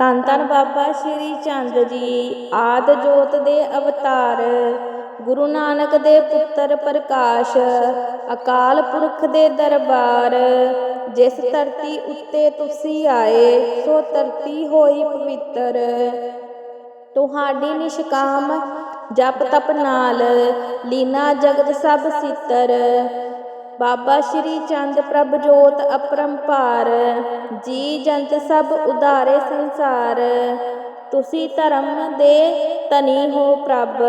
ਧੰਨ ਧੰਨ ਬਾਬਾ ਸ਼੍ਰੀ ਚੰਦ ਜੀ, ਆਦ ਜੋਤ ਦੇ ਅਵਤਾਰ, ਗੁਰੂ ਨਾਨਕ ਦੇ ਪੁੱਤਰ ਪ੍ਰਕਾਸ਼, ਅਕਾਲ ਪੁਰਖ ਦੇ ਦਰਬਾਰ, ਜਿਸ ਧਰਤੀ ਉੱਤੇ ਤੁਸੀਂ ਆਏ, ਸੋ ਧਰਤੀ ਹੋਈ ਪਵਿੱਤਰ। ਤੁਹਾਡੀ ਨਿਸ਼ਕਾਮ ਜਪ ਤਪ ਨਾਲ, ਲੀਨਾ ਜਗਤ ਸਭ ਸਿੱਤਰ। ਬਾਬਾ ਸ਼੍ਰੀ ਚੰਦ ਪ੍ਰਭ ਜੋਤ ਅਪਰੰਪਾਰ। ਜੀ ਜੰਤ ਸਭ ਉਧਾਰੇ ਸੰਸਾਰ। ਤੁਸੀਂ ਧਰਮ ਦੇ ਧਨੀ ਹੋ ਪ੍ਰਭ।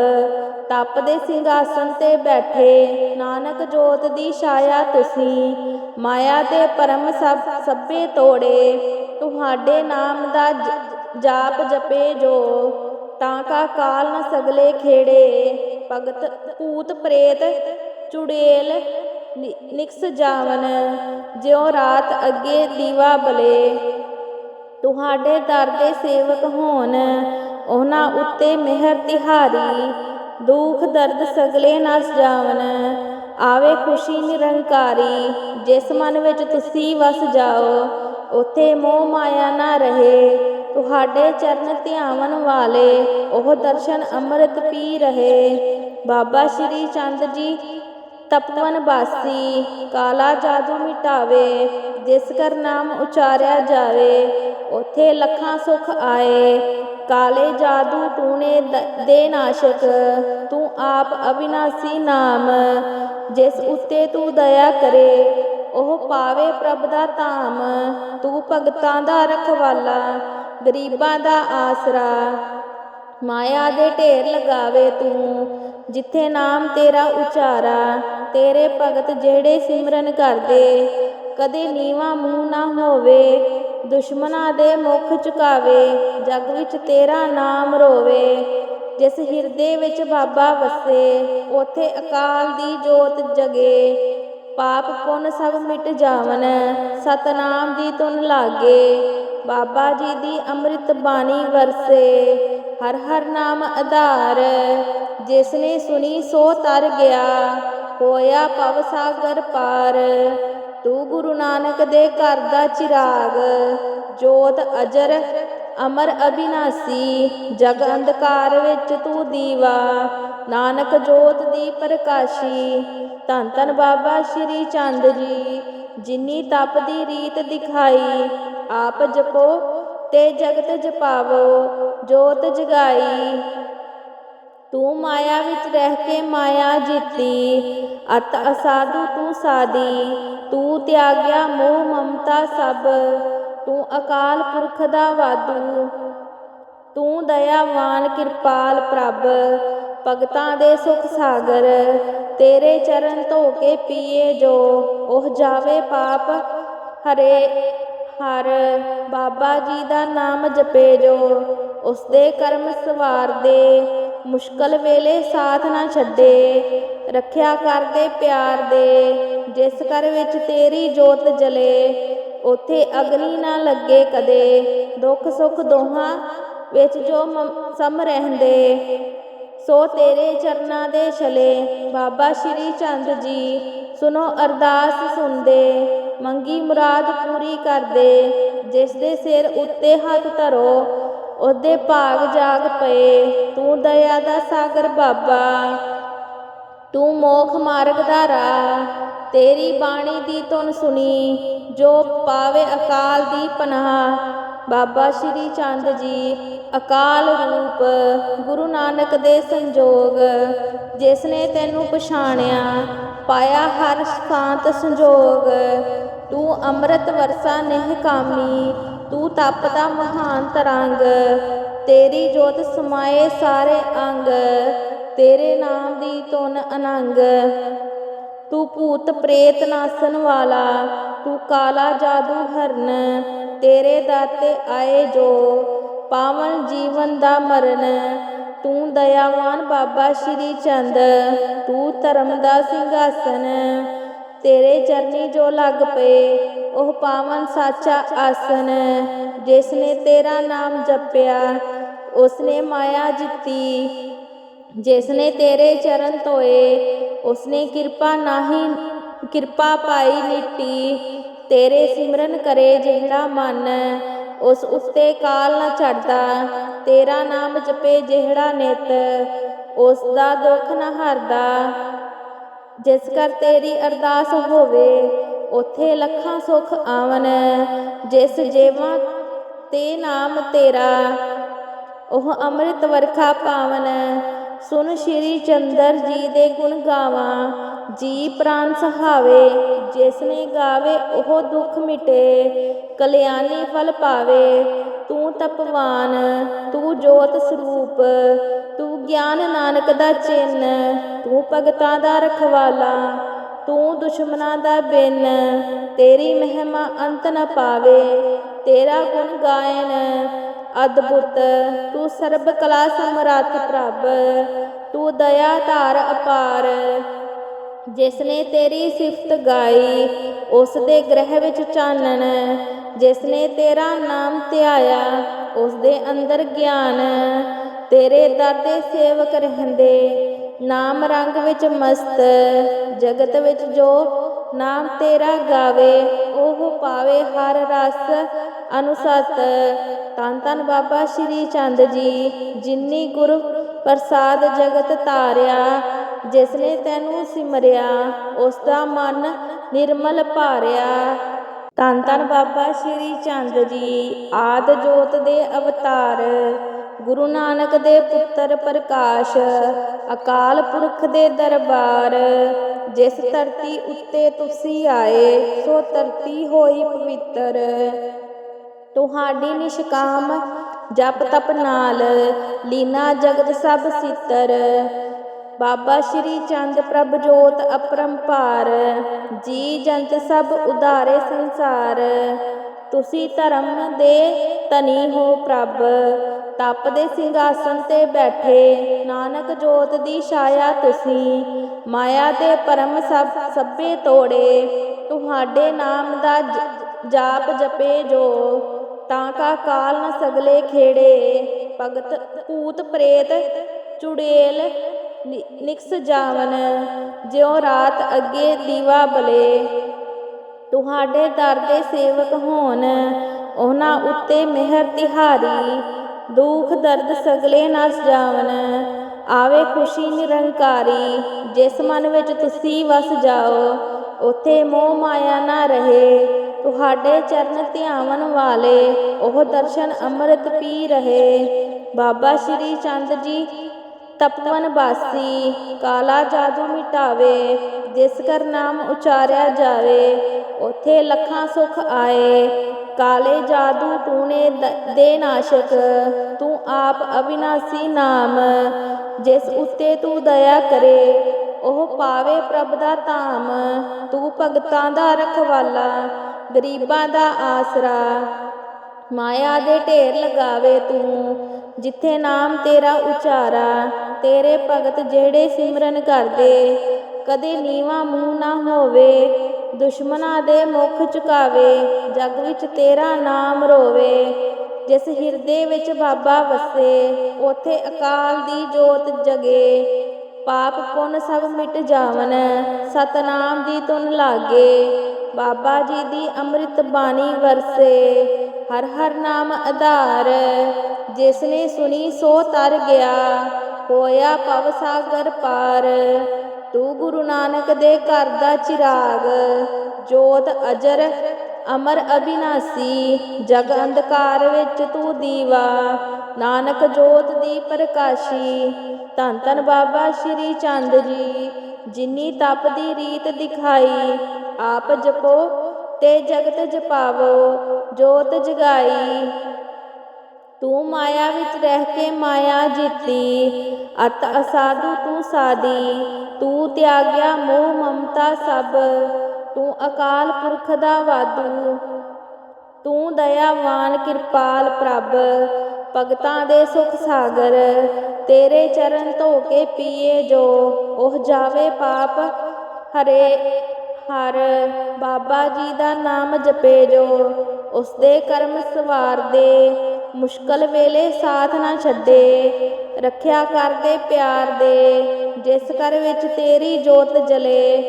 ਤਪ ਦੇ ਸਿੰਘਾਸਨ ਤੇ ਬੈਠੇ। ਨਾਨਕ ਜੋਤ ਦੀ ਛਾਇਆ ਤੁਸੀਂ। ਮਾਇਆ ਦੇ ਪਰਮ ਸਭ ਸਭੇ ਤੋੜੇ। ਤੁਹਾਡੇ ਨਾਮ ਦਾ ਜਾਪ ਜਪੇ ਜੋ। ਤਾਂ ਕਾ ਕਾਲ ਨ ਸਗਲੇ ਖੇੜੇ। ਭਗਤ ਭੂਤ ਪ੍ਰੇਤ ਚੁੜੇਲ ਨਿਕਸ ਜਾਵਨ, ਜਿਉ ਰਾਤ ਅੱਗੇ ਦੀਵਾ ਬਲੇ। ਤੁਹਾਡੇ ਦਰ ਦੇ ਸੇਵਕ ਹੋਣ, ਉਹਨਾਂ ਉੱਤੇ ਮਿਹਰ ਤਿਹਾਰੀ। ਦੁੱਖ ਦਰਦ ਸਗਲੇ ਨਸ ਜਾਵਨ, ਆਵੇ ਖੁਸ਼ੀ ਨਿਰੰਕਾਰੀ। ਜਿਸ ਮਨ ਵਿੱਚ ਤੁਸੀਂ ਵਸ ਜਾਓ, ਉਥੇ ਮੋਹ ਮਾਇਆ ਨਾ ਰਹੇ। ਤੁਹਾਡੇ ਚਰਨ ਧਿਆਵਨ ਵਾਲੇ, ਉਹ ਦਰਸ਼ਨ ਅੰਮ੍ਰਿਤ ਪੀ ਰਹੇ। ਬਾਬਾ ਸ਼੍ਰੀ ਚੰਦ ਜੀ ਤਪਵਨ ਬਾਸੀ, ਕਾਲਾ ਜਾਦੂ ਮਿਟਾਵੇ, ਜਿਸ ਕਰ ਨਾਮ ਉਚਾਰਿਆ ਜਾਵੇ, ਉਥੇ ਲੱਖਾਂ ਸੁਖ ਆਏ। ਕਾਲੇ ਜਾਦੂ ਟੂਣੇ ਦੇ ਨਾਸ਼ਕ, ਤੂੰ ਆਪ ਅਵਿਨਾਸੀ ਨਾਮ, ਜਿਸ ਉੱਤੇ ਤੂੰ ਦਇਆ ਕਰੇ, ਉਹ ਪਾਵੇ ਪ੍ਰਭ ਦਾ ਧਾਮ। ਤੂੰ ਭਗਤਾਂ ਦਾ ਰਖਵਾਲਾ, ਗਰੀਬਾਂ ਦਾ ਆਸਰਾ। ਮਾਇਆ ਦੇ ਢੇਰ ਲਗਾਵੇ ਤੂੰ, ਜਿੱਥੇ ਨਾਮ ਤੇਰਾ ਉਚਾਰਾ ਤੇਰੇ ਭਗਤ ਜਿਹੜੇ ਸਿਮਰਨ ਕਰਦੇ, ਕਦੇ ਨੀਵਾ ਮੂੰਹ ਨਾ ਹੋਵੇ ਦੁਸ਼ਮਨਾਂ ਦੇ ਮੁਖ ਝੁਕਾਵੇ, ਜਗ ਵਿੱਚ ਤੇਰਾ ਨਾਮ ਰੋਵੇ। ਜਿਸ ਹਿਰਦੇ ਵਿੱਚ ਬਾਬਾ ਵਸੇ, ਉਥੇ ਅਕਾਲ ਦੀ ਜੋਤ ਜਗੇ। ਪਾਪ ਪੁੰਨ ਸਭ ਮਿਟ ਜਾਵਨ ਸਤਨਾਮ ਦੀ ਧੁਨ ਲਾਗੇ। ਬਾਬਾ ਜੀ ਦੀ ਅੰਮ੍ਰਿਤ ਬਾਣੀ ਵਰਸੇ, ਹਰ ਹਰ ਨਾਮ ਆਧਾਰ। ਜਿਸ ਨੇ ਸੁਣੀ ਸੋ ਤਰ ਗਿਆ ਹੋਇਆ ਪਵ ਸਾਗਰ ਪਾਰ। ਤੂੰ ਗੁਰੂ ਨਾਨਕ ਦੇ ਘਰ ਦਾ ਚਿਰਾਗ। ਜੋਤ ਅਜਰ ਅਮਰ ਅਬਿਨਾਸੀ ਜਗ ਅੰਧਕਾਰ ਵਿੱਚ ਤੂੰ ਦੀਵਾ। ਨਾਨਕ ਜੋਤ ਦੀ ਪ੍ਰਕਾਸ਼ੀ। ਧੰਨ ਧੰਨ ਬਾਬਾ ਸ਼੍ਰੀ ਚੰਦ ਜੀ, ਜਿਨੀ ਤਪ ਦੀ ਰੀਤ ਦਿਖਾਈ। ਆਪ ਜਪੋ ਤੇ ਜਗਤ ਜਪਾਵੋ, ਜੋਤ ਜਗਾਈ। ਤੂੰ ਮਾਇਆ ਵਿੱਚ ਰਹਿ ਕੇ ਮਾਇਆ ਜਿੱਤੀ। ਅਤ ਅਸਾਧੂ ਤੂੰ ਸਾਦੀ ਤੂੰ ਤਿਆਗਿਆ ਮੋਹ ਮਮਤਾ ਸਭ। ਤੂੰ ਅਕਾਲ ਪੁਰਖ ਦਾ ਵਾਦੂ ਤੂੰ ਦਇਆਵਾਨ ਕਿਰਪਾਲ ਪ੍ਰਭ। ਭਗਤਾਂ ਦੇ ਸੁਖ ਸਾਗਰ। ਤੇਰੇ ਚਰਨ ਧੋ ਕੇ ਪੀਏ ਜੋ। ਉਹ ਜਾਵੇ ਪਾਪ ਹਰੇ ਹਰ। ਬਾਬਾ ਜੀ ਦਾ ਨਾਮ ਜਪੇ ਜੋ। ਉਸ ਦੇ ਕਰਮ ਸਵਾਰ ਦੇ ਮੁਸ਼ਕਲ ਵੇਲੇ ਸਾਥ ਨਾ ਛੱਡੇ। ਰੱਖਿਆ ਕਰਦੇ ਪਿਆਰ ਦੇ। ਜਿਸ ਘਰ ਵਿੱਚ ਤੇਰੀ ਜੋਤ ਜਲੇ, ਉਥੇ ਅਗਨੀ ਨਾ ਲੱਗੇ ਕਦੇ। ਦੁੱਖ ਸੁੱਖ ਦੋਹਾਂ ਵਿੱਚ ਜੋ ਸਮ ਰਹਿੰਦੇ, ਸੋ ਤੇਰੇ ਚਰਨਾਂ ਦੇ ਛਲੇ। ਬਾਬਾ ਸ਼੍ਰੀ ਚੰਦ ਜੀ ਸੁਨੋ ਅਰਦਾਸ ਸੁਣਦੇ। ਮੰਗੀ ਮੁਰਾਦ ਪੂਰੀ ਕਰਦੇ। ਜਿਸ ਦੇ ਸਿਰ ਉੱਤੇ ਹੱਥ ਧਰੋ ਉਹਦੇ ਭਾਗ ਜਾਗ ਪਏ, ਤੂੰ ਦਇਆ ਦਾ ਸਾਗਰ ਬਾਬਾ, ਤੂੰ ਮੋਖ ਮਾਰਗ ਦਾ ਰਾਹ, ਤੇਰੀ ਬਾਣੀ ਦੀ ਧੁਨ ਸੁਣੀ, ਜੋ ਪਾਵੇ ਅਕਾਲ ਦੀ ਪਨਾਹ। ਬਾਬਾ ਸ਼੍ਰੀ ਚੰਦ ਜੀ, ਅਕਾਲ ਰੂਪ, ਗੁਰੂ ਨਾਨਕ ਦੇ ਸੰਜੋਗ ਜਿਸ ਨੇ ਤੈਨੂੰ ਪਛਾਣਿਆ, ਪਾਇਆ ਹਰ ਸ਼ਾਂਤ ਸੰਜੋਗ। ਤੂੰ ਅੰਮ੍ਰਿਤ ਵਰਸਾ ਨਹਿ ਕਾਮੀ ਤੂੰ ਤਪ ਦਾ ਮਹਾਨ ਤਰੰਗ, ਤੇਰੀ ਜੋਤ ਸਮਾਏ ਸਾਰੇ ਅੰਗ, ਤੇਰੇ ਨਾਮ ਦੀ ਧੁਨ ਅਨੰਗ। ਤੂੰ ਭੂਤ ਪ੍ਰੇਤ ਨਾਸਨ ਵਾਲਾ, ਤੂੰ ਕਾਲਾ ਜਾਦੂ ਹਰਨ, ਤੇਰੇ ਦਾਤੇ ਆਏ ਜੋ ਪਾਵਨ ਜੀਵਨ ਦਾ ਮਰਨ। ਤੂੰ ਦਇਆਵਾਨ ਬਾਬਾ ਸ਼੍ਰੀ ਚੰਦ, ਤੂੰ ਧਰਮ ਦਾ ਸਿੰਘਾਸਨ। ਤੇਰੇ ਚਰਨੀ ਜੋ ਲੱਗ ਪਏ ਉਹ ਪਾਵਨ ਸਾਚਾ ਆਸਨ ਜਿਸ ਨੇ ਤੇਰਾ ਨਾਮ ਜਪਿਆ ਉਸ ਨੇ ਮਾਇਆ ਜਿੱਤੀ। ਜਿਸ ਨੇ ਤੇਰੇ ਚਰਨ ਧੋਏ, ਉਸਨੇ ਕਿਰਪਾ ਨਾਹੀ, ਕਿਰਪਾ ਪਾਈ ਨਿੱਟੀ ਤੇਰੇ ਸਿਮਰਨ ਕਰੇ ਜਿਹੜਾ ਮਨ, ਉਸ ਉੱਤੇ ਕਾਲ ਨਾ ਚੜਦਾ ਤੇਰਾ ਨਾਮ ਜਪੇ ਜਿਹੜਾ ਨਿਤ, ਉਸ ਦਾ ਦੁੱਖ ਨਾ ਹਰਦਾ। ਜਿਸ ਕਰ ਤੇਰੀ ਅਰਦਾਸ ਹੋਵੇ ਉਥੇ ਲੱਖਾਂ ਸੁਖ ਆਵਨ, ਜਿਸ ਜੇਵਾ ਤੇ ਨਾਮ ਤੇਰਾ, ਉਹ ਅੰਮ੍ਰਿਤ ਵਰਖਾ ਪਾਵਨ। ਸੁਨ ਸ਼੍ਰੀ ਚੰਦਰ ਜੀ ਦੇ ਗੁਣ ਗਾਵਾਂ, ਜੀ ਪ੍ਰਾਨ ਸਹਾਵੇ, ਜਿਸ ਨੇ ਗਾਵੇ ਉਹ ਦੁੱਖ ਮਿਟੇ, ਕਲਿਆਣੀ ਫਲ ਪਾਵੇ। ਤੂੰ ਤਪਵਾਨ, ਤੂੰ ਜੋਤ ਸਰੂਪ, ਤੂੰ ਗਿਆਨ ਨਾਨਕ ਦਾ ਚਿੰਨ, ਤੂੰ ਭਗਤਾਂ ਦਾ ਰਖਵਾਲਾ। ਤੂੰ ਦੁਸ਼ਮਨਾਂ ਦਾ ਬਿਨ, ਤੇਰੀ ਮਹਿਮਾ ਅੰਤ ਨ ਪਾਵੇ, ਤੇਰਾ ਗੁਣ ਗਾਇਨ। ਅਦਭੁਤ, ਤੂੰ ਸਰਬ ਕਲਾ ਸਮਰੱਥ ਪ੍ਰਭ, ਤੂੰ ਦਇਆ ਧਾਰ ਅਪਾਰ। ਜਿਸ ਨੇ ਤੇਰੀ ਸਿਫਤ ਗਾਈ, ਉਸ ਦੇ ਗ੍ਰਹਿ ਵਿੱਚ ਚਾਨਣ। ਜਿਸ ਨੇ ਤੇਰਾ ਨਾਮ ਧਿਆਇਆ, ਉਸ ਦੇ ਅੰਦਰ ਗਿਆਨ। ਤੇਰੇ ਦਰ ਦੇ ਸੇਵਕ ਰਹਿੰਦੇ ਨਾਮ ਰੰਗ ਵਿੱਚ ਮਸਤ, ਜਗਤ ਵਿੱਚ ਜੋ ਨਾਮ ਤੇਰਾ ਗਾਵੇ, ਉਹ ਪਾਵੇ ਹਰ ਰਸ ਅਨੁਸਤ। ਤਨ ਤਨ ਬਾਬਾ ਸ਼੍ਰੀ ਚੰਦ ਜੀ, ਜਿਨੀ ਗੁਰ ਪ੍ਰਸਾਦ ਜਗਤ ਤਾਰਿਆ ਜਿਸ ਨੇ ਤੈਨੂੰ ਸਿਮਰਿਆ ਉਸ ਦਾ ਮਨ ਨਿਰਮਲ ਭਾਰਿਆ। ਤਨ ਤਨ ਬਾਬਾ ਸ਼੍ਰੀ ਚੰਦ ਜੀ, ਆਦ ਜੋਤ ਦੇ ਅਵਤਾਰ, ਗੁਰੂ ਨਾਨਕ ਦੇ ਪੁੱਤਰ ਪ੍ਰਕਾਸ਼। ਅਕਾਲ ਪੁਰਖ ਦੇ ਦਰਬਾਰ, ਜਿਸ ਧਰਤੀ ਉੱਤੇ ਤੁਸੀਂ ਆਏ, ਸੋ ਧਰਤੀ ਹੋਈ ਪਵਿੱਤਰ। ਤੁਹਾਡੀ ਨਿਸ਼ਕਾਮ ਜਪ ਤਪ ਨਾਲ ਲੀਨਾ ਜਗਤ ਸਭ ਸਿੱਤਰ। ਬਾਬਾ ਸ਼੍ਰੀ ਚੰਦ ਪ੍ਰਭ ਜੋਤ ਅਪਰੰਪਾਰ, ਜੀ ਜੰਤ ਸਭ ਉਧਾਰੇ ਸੰਸਾਰ। ਤੁਸੀਂ ਧਰਮ ਦੇ ਧਨੀ ਹੋ ਪ੍ਰਭ। ਤਪ ਦੇ ਸਿੰਘਾਸਨ ਤੇ ਬੈਠੇ। ਨਾਨਕ ਜੋਤ ਦੀ ਛਾਇਆ ਤੁਸੀਂ, ਮਾਇਆ ਤੇ ਪਰਮ ਸਭ ਸਭੇ ਤੋੜੇ। ਤੁਹਾਡੇ ਨਾਮ ਦਾ ਜਾਪ ਜਪੇ ਜੋ, ਤਾਂ ਕਾ ਕਾਲ ਨ ਸਗਲੇ ਖੇੜੇ। ਭਗਤ ਭੂਤ ਪ੍ਰੇਤ ਚੁੜੇਲ ਨਿ- ਨਿਕਸ ਜਾਵਨ, ਜਿਉ ਰਾਤ ਅੱਗੇ ਦੀਵਾ ਬਲੇ। ਤੁਹਾਡੇ ਦਰ ਦੇ ਸੇਵਕ ਹੋਣ, ਉਹਨਾਂ ਉੱਤੇ ਮਿਹਰ ਤਿਹਾਰੀ। ਦੁੱਖ ਦਰਦ ਸਗਲੇ ਨਸ ਜਾਵਨ ਆਵੇ ਖੁਸ਼ੀ ਨਿਰੰਕਾਰੀ, ਜਿਸ ਮਨ ਵਿੱਚ ਤੁਸੀਂ ਵਸ ਜਾਓ, ਉਥੇ ਮੋਹ ਮਾਇਆ ਨਾ ਰਹੇ। ਤੁਹਾਡੇ ਚਰਨ ਧਿਆਵਨ ਵਾਲੇ, ਉਹ ਦਰਸ਼ਨ ਅੰਮ੍ਰਿਤ ਪੀ ਰਹੇ। ਬਾਬਾ ਸ਼੍ਰੀ ਚੰਦ ਜੀ, ਤਪਵਨ ਬਾਸੀ, ਕਾਲਾ ਜਾਦੂ ਮਿਟਾਵੇ, ਜਿਸ ਕਰ ਨਾਮ ਉਚਾਰਿਆ ਜਾਵੇ, ਉਥੇ ਲੱਖਾਂ ਸੁਖ ਆਏ। ਕਾਲੇ ਜਾਦੂ ਟੂਣੇ ਦੇ ਨਾਸ਼ਕ, ਤੂੰ ਆਪ ਅਵਿਨਾਸੀ ਨਾਮ, ਜਿਸ ਉੱਤੇ ਤੂੰ ਦਇਆ ਕਰੇ, ਉਹ ਪਾਵੇ ਪ੍ਰਭ ਦਾ ਧਾਮ, ਤੂੰ ਭਗਤਾਂ ਦਾ ਰਖਵਾਲਾ, ਗਰੀਬਾਂ ਦਾ ਆਸਰਾ, ਮਾਇਆ ਦੇ ਢੇਰ ਲਗਾਵੇ ਤੂੰ, ਜਿੱਥੇ ਨਾਮ ਤੇਰਾ ਉਚਾਰਾ, ਤੇਰੇ ਭਗਤ ਜਿਹੜੇ ਸਿਮਰਨ ਕਰਦੇ, ਕਦੇ ਨੀਵਾ ਮੂੰਹ ਨਾ ਹੋਵੇ ਦੁਸ਼ਮਨਾਂ ਦੇ ਮੁਖ ਝੁਕਾਵੇ, ਜਗ ਵਿੱਚ ਤੇਰਾ ਨਾਮ ਰੋਵੇ। ਜਿਸ ਹਿਰਦੇ ਵਿੱਚ ਬਾਬਾ ਵਸੇ, ਉਥੇ ਅਕਾਲ ਦੀ ਜੋਤ ਜਗੇ। ਪਾਪ ਪੁੰਨ ਸਭ ਮਿਟ ਜਾਵਨ ਸਤਨਾਮ ਦੀ ਧੁਨ ਲਾਗੇ। ਬਾਬਾ ਜੀ ਦੀ ਅੰਮ੍ਰਿਤ ਬਾਣੀ ਵਰਸੇ, ਹਰ ਹਰ ਨਾਮ ਆਧਾਰ। ਜਿਸ ਨੇ ਸੁਣੀ ਸੋ ਤਰ ਗਿਆ, ਹੋਇਆ ਪਵ ਸਾਗਰ ਪਾਰ। ਤੂੰ ਗੁਰੂ ਨਾਨਕ ਦੇ ਘਰ ਦਾ ਚਿਰਾਗ, ਜੋਤ ਅਜਰ, ਅਮਰ ਅਬਿਨਾਸੀ ਜਗ ਅੰਧਕਾਰ ਵਿੱਚ ਤੂੰ ਦੀਵਾ, ਨਾਨਕ ਜੋਤ ਦੀ ਪ੍ਰਕਾਸ਼ੀ। ਧੰਨ ਧੰਨ ਬਾਬਾ ਸ਼੍ਰੀ ਚੰਦ ਜੀ, ਜਿਨੀ ਤਪ ਦੀ ਰੀਤ ਦਿਖਾਈ, ਆਪ ਜਪੋ ਤੇ ਜਗਤ ਜਪਾਵੋ, ਜੋਤ ਜਗਾਈ। ਤੂੰ ਮਾਇਆ ਵਿੱਚ ਰਹਿ ਕੇ ਮਾਇਆ ਜੀਤੀ, ਅਤ ਅਸਾਧੂ ਤੂੰ ਸਾਦੀ ਤੂੰ ਤਿਆਗਿਆ ਮੋਹ ਮਮਤਾ ਸਭ, ਤੂੰ ਅਕਾਲ ਪੁਰਖ ਦਾ ਵਾਦੂ ਤੂੰ ਦਇਆਵਾਨ ਕਿਰਪਾਲ ਪ੍ਰਭ, ਭਗਤਾਂ ਦੇ ਸੁਖ ਸਾਗਰ, ਤੇਰੇ ਚਰਨ ਧੋ ਕੇ ਪੀਏ ਜੋ, ਉਹ ਜਾਵੇ ਪਾਪ ਹਰੇ, ਹਰ, ਬਾਬਾ ਜੀ ਦਾ ਨਾਮ ਜਪੇ ਜੋ ਉਸ ਦੇ ਕਰਮ ਸਵਾਰ ਦੇ ਮੁਸ਼ਕਲ ਵੇਲੇ ਸਾਥ ਨਾ ਛੱਡੇ। ਰੱਖਿਆ ਕਰਦੇ ਪਿਆਰ ਦੇ। ਜਿਸ ਘਰ ਵਿੱਚ ਤੇਰੀ ਜੋਤ ਜਲੇ,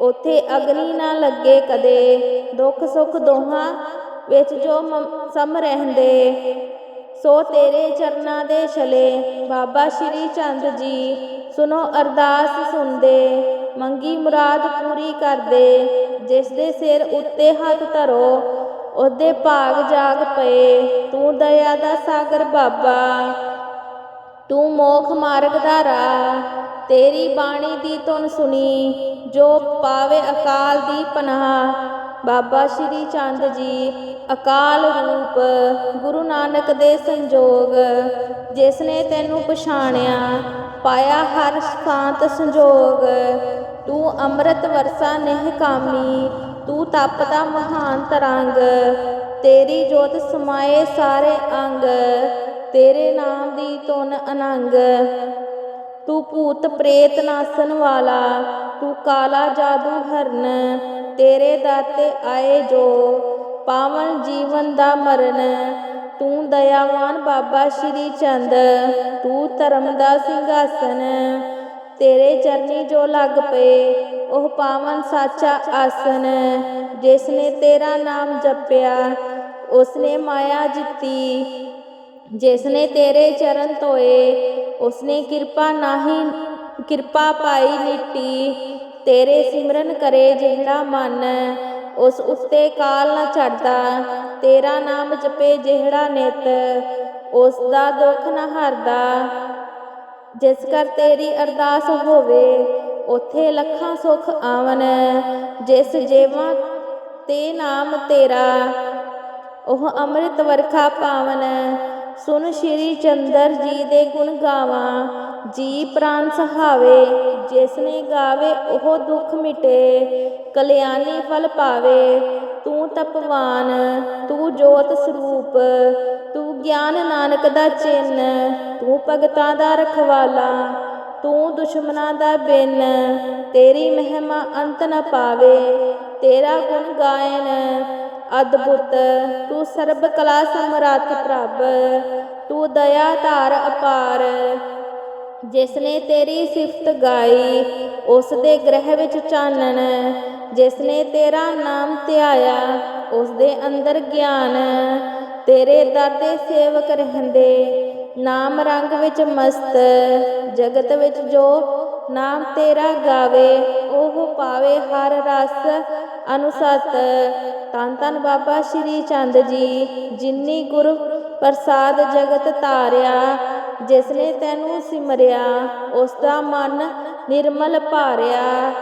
ਉਥੇ ਅਗਨੀ ਨਾ ਲੱਗੇ ਕਦੇ। ਦੁੱਖ ਸੁੱਖ ਦੋਹਾਂ ਵਿੱਚ ਜੋ ਮ- ਸਮ ਰਹਿੰਦੇ, ਸੋ ਤੇਰੇ ਚਰਨਾਂ ਦੇ ਛਲੇ। ਬਾਬਾ ਸ਼੍ਰੀ ਚੰਦ ਜੀ ਸੁਨੋ ਅਰਦਾਸ ਸੁਣਦੇ। ਮੰਗੀ ਮੁਰਾਦ ਪੂਰੀ ਕਰਦੇ। ਜਿਸ ਦੇ ਸਿਰ ਉੱਤੇ ਹੱਥ ਧਰੋ ਉਹਦੇ ਭਾਗ ਜਾਗ ਪਏ, ਤੂੰ ਦਇਆ ਦਾ ਸਾਗਰ ਬਾਬਾ, ਤੂੰ ਮੋਖ ਮਾਰਗ ਦਾ ਰਾਹ, ਤੇਰੀ ਬਾਣੀ ਦੀ ਧੁਨ ਸੁਣੀ, ਜੋ ਪਾਵੇ ਅਕਾਲ ਦੀ ਪਨਾਹ। ਬਾਬਾ ਸ਼੍ਰੀ ਚੰਦ ਜੀ, ਅਕਾਲ ਰੂਪ, ਗੁਰੂ ਨਾਨਕ ਦੇ ਸੰਜੋਗ ਜਿਸ ਨੇ ਤੈਨੂੰ ਪਛਾਣਿਆ, ਪਾਇਆ ਹਰ ਸ਼ਾਂਤ ਸੰਜੋਗ। ਤੂੰ ਅੰਮ੍ਰਿਤ ਵਰਸਾ ਨਹਿ ਕਾਮੀ ਤੂੰ ਤਪਦਾ ਮਹਾਨ ਤਰੰਗ, ਤੇਰੀ ਜੋਤ ਸਮਾਏ ਸਾਰੇ ਅੰਗ, ਤੇਰੇ ਨਾਮ ਦੀ ਧੁਨ ਅਨੰਗ। ਤੂੰ ਭੂਤ ਪ੍ਰੇਤ ਨਾਸਨ ਵਾਲਾ, ਤੂੰ ਕਾਲਾ ਜਾਦੂ ਹਰਨ, ਤੇਰੇ ਦਾਤੇ ਆਏ ਜੋ ਪਾਵਨ ਜੀਵਨ ਦਾ ਮਰਨ। ਤੂੰ ਦਇਆਵਾਨ ਬਾਬਾ ਸ਼੍ਰੀ ਚੰਦ, ਤੂੰ ਧਰਮ ਦਾ ਸਿੰਘਾਸਨ। ਤੇਰੇ ਚਰਨੀ ਜੋ ਲੱਗ ਪਏ ਉਹ ਪਾਵਨ ਸਾਚਾ ਆਸਨ ਜਿਸ ਨੇ ਤੇਰਾ ਨਾਮ ਜਪਿਆ ਉਸ ਨੇ ਮਾਇਆ ਜਿੱਤੀ। ਜਿਸ ਨੇ ਤੇਰੇ ਚਰਨ ਧੋਏ, ਉਸਨੇ ਕਿਰਪਾ ਨਾਹੀ, ਕਿਰਪਾ ਪਾਈ ਨਿੱਟੀ ਤੇਰੇ ਸਿਮਰਨ ਕਰੇ ਜਿਹੜਾ ਮਨ, ਉਸ ਉੱਤੇ ਕਾਲ ਨਾ ਛੱਡਦਾ ਤੇਰਾ ਨਾਮ ਜਪੇ ਜਿਹੜਾ ਨਿਤ, ਉਸ ਦਾ ਦੁੱਖ ਨਾ ਹਰਦਾ। ਜਿਸ ਕਰ ਤੇਰੀ ਅਰਦਾਸ ਹੋਵੇ ਉਥੇ ਲੱਖਾਂ ਸੁਖ ਆਵਨ, ਜਿਸ ਜੀਵਾਂ ਤੇ ਨਾਮ ਤੇਰਾ, ਉਹ ਅੰਮ੍ਰਿਤ ਵਰਖਾ ਪਾਵਨ। ਸੁਨ ਸ਼੍ਰੀ ਚੰਦਰ ਜੀ ਦੇ ਗੁਣ ਗਾਵਾਂ, ਜੀ ਪ੍ਰਾਨ ਸਹਾਵੇ, ਜਿਸ ਨੇ ਗਾਵੇ ਉਹ ਦੁੱਖ ਮਿਟੇ, ਕਲਿਆਣੀ ਫਲ ਪਾਵੇ। ਤੂੰ ਤਪਵਾਨ, ਤੂੰ ਜੋਤ ਸਰੂਪ, ਤੂੰ ਗਿਆਨ ਨਾਨਕ ਦਾ ਚਿੰਨ, ਤੂੰ ਭਗਤਾਂ ਦਾ ਰਖਵਾਲਾ। ਤੂੰ ਦੁਸ਼ਮਨਾਂ ਦਾ ਬਿਨ, ਤੇਰੀ ਮਹਿਮਾ ਅੰਤ ਨਾ ਪਾਵੇ, ਤੇਰਾ ਗੁਣ ਗਾਇਨ। ਅਦਭੁਤ, ਤੂੰ ਸਰਬ ਕਲਾ ਸਮਰੱਥ ਪ੍ਰਭ, ਤੂੰ ਦਇਆ ਧਾਰ ਅਪਾਰ। ਜਿਸ ਨੇ ਤੇਰੀ ਸਿਫਤ ਗਾਈ, ਉਸ ਦੇ ਗ੍ਰਹਿ ਵਿੱਚ ਚਾਨਣ। ਜਿਸ ਨੇ ਤੇਰਾ ਨਾਮ ਧਿਆਇਆ, ਉਸ ਦੇ ਅੰਦਰ ਗਿਆਨ। ਤੇਰੇ ਦਰ ਦੇ ਸੇਵਕ ਰਹਿੰਦੇ ਨਾਮ ਰੰਗ ਵਿੱਚ ਮਸਤ, ਜਗਤ ਵਿੱਚ ਜੋ ਨਾਮ ਤੇਰਾ ਗਾਵੇ, ਉਹ ਪਾਵੇ ਹਰ ਰਸ ਅਨੁਸਤ। ਤਨ ਤਨ ਬਾਬਾ ਸ਼੍ਰੀ ਚੰਦ ਜੀ, ਜਿਨੀ ਗੁਰ ਪ੍ਰਸਾਦ ਜਗਤ ਤਾਰਿਆ ਜਿਸ ਨੇ ਤੈਨੂੰ ਸਿਮਰਿਆ ਉਸ ਦਾ ਮਨ ਨਿਰਮਲ ਭਾਰਿਆ।